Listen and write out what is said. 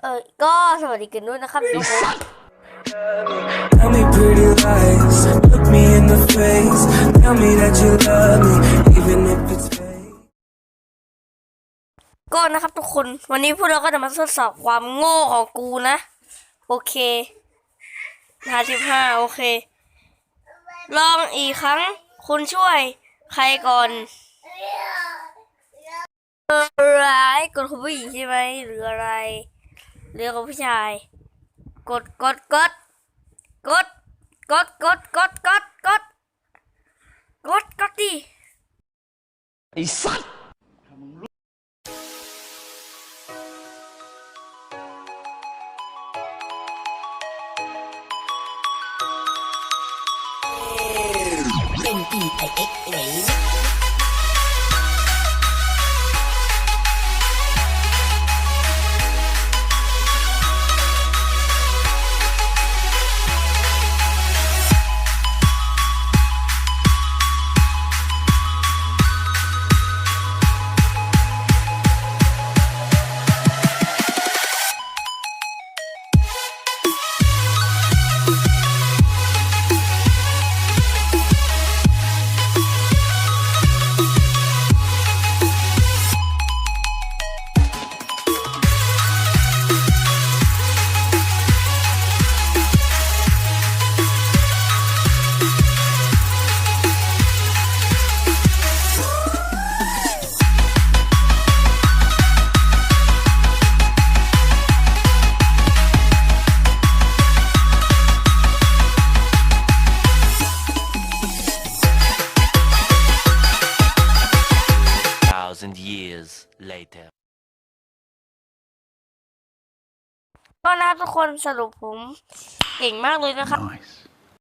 เออก็สวัสดีกันด้วยนะครับทุกคน Tell me pretty lies, look me in the face. Tell me that you love me, even if it's fake. ก็นะครับทุกคนวันนี้พวกเราก็จะมาทดสอบความโง่ของกูนะ โอเคห้าสิบห้าโอเค ลองอีกครั้ง คุณช่วยใครก่อนเอออะไรกดคุณผู้หญิงใช่ไหมหรืออะไร หรือกับผู้ชาย กดกดกดกดกดกดกดกดกดกดกดดิไอ้สัตว์เป็น E I X เลย thousand years later ก็นะครับทุกคนสรุปผมเก่งมากเลยนะครับ Nice.